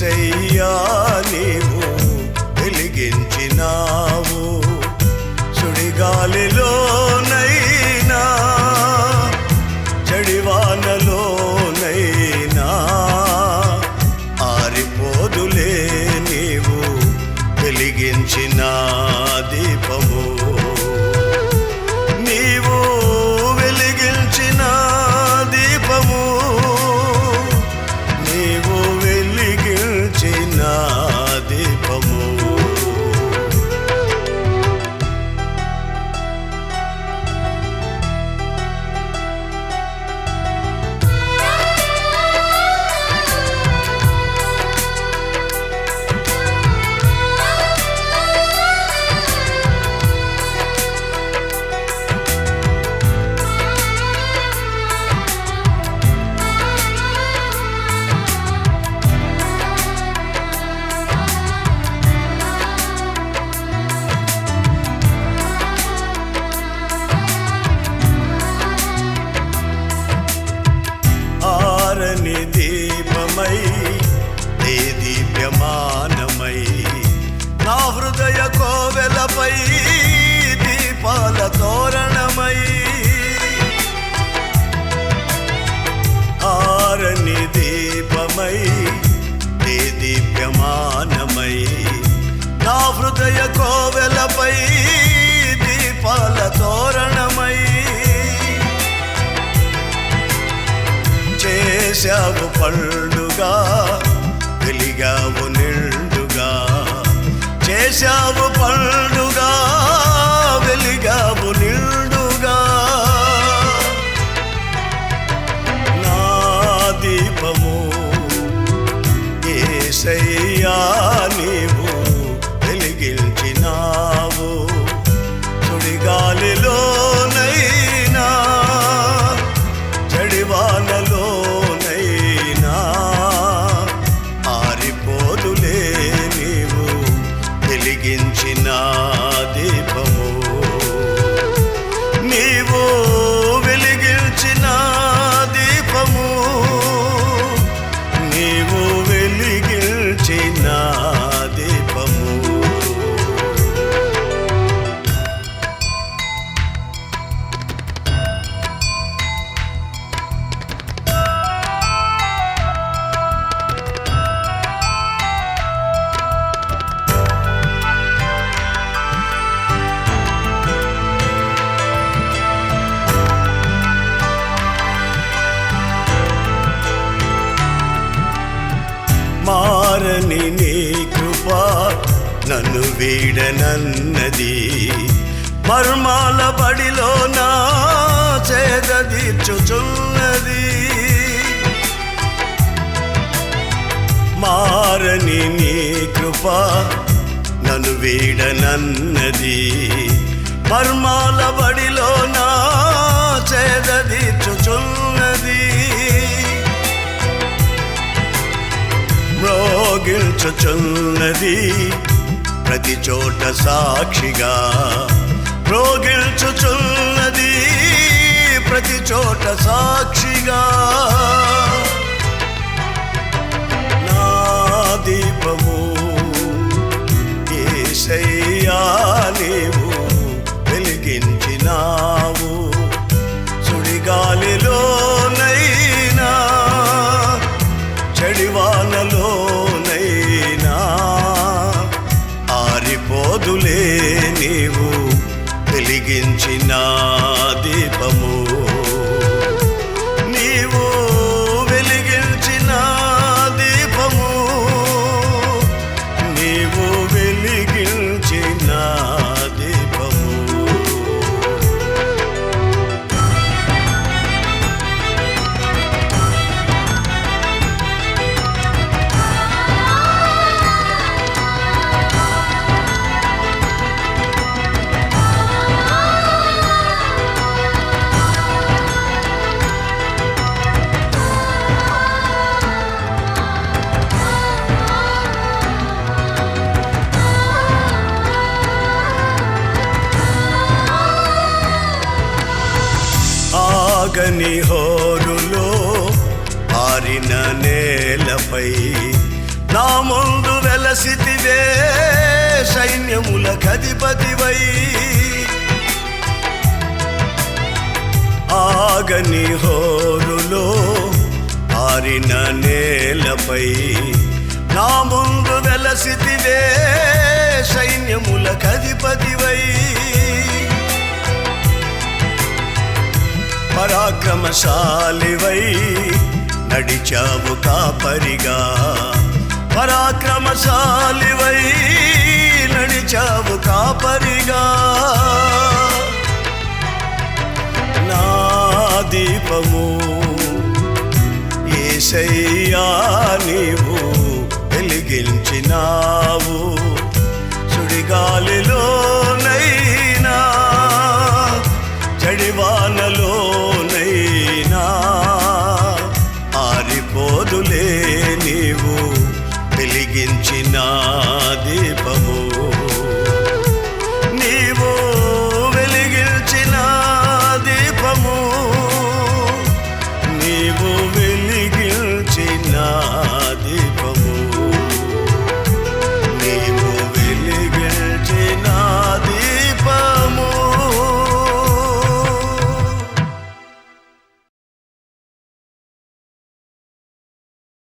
చేయాలి నీవు వెలిగించినావు. కోవెలపై దీపాల తోరణమై చేశావు పండుగా వెలిగావు నిండుగా చేశావు పండుగా వెలిగావు నిండుగా నా దీపము ఏ ఏసయ్యా నన్ను వీడనన్నది. మర్మాల బడిలో నా చుచున్నది మారని నీ కృప నన్ను వీడనన్నది. మర్మాల బడిలో నా చేదీర్చుచున్నది మ్రోగిల్చుచున్నది ప్రతి చోట సాక్షిగా రోగిల్చుచున్నది ప్రతి చోట సాక్షిగా. నా దీపము ఏసయ్యా కలిగించినా ఆగని హోరులో ఆరిన నేలపై నా ముందు వెలసితివే సైన్యముల కధిపతివై ఆగని హోరులో ఆరిన నేలపై నా ముందు వెలసితివే సైన్యముల కధిపతివై పరాక్రమశాలివై నడిచావు కాపరిగా. పరాక్రమశాలివై నడిచావు కాపరిగా. నా దీపము ఏసయ్యా నీవు వెలిగించినావు. దీపము.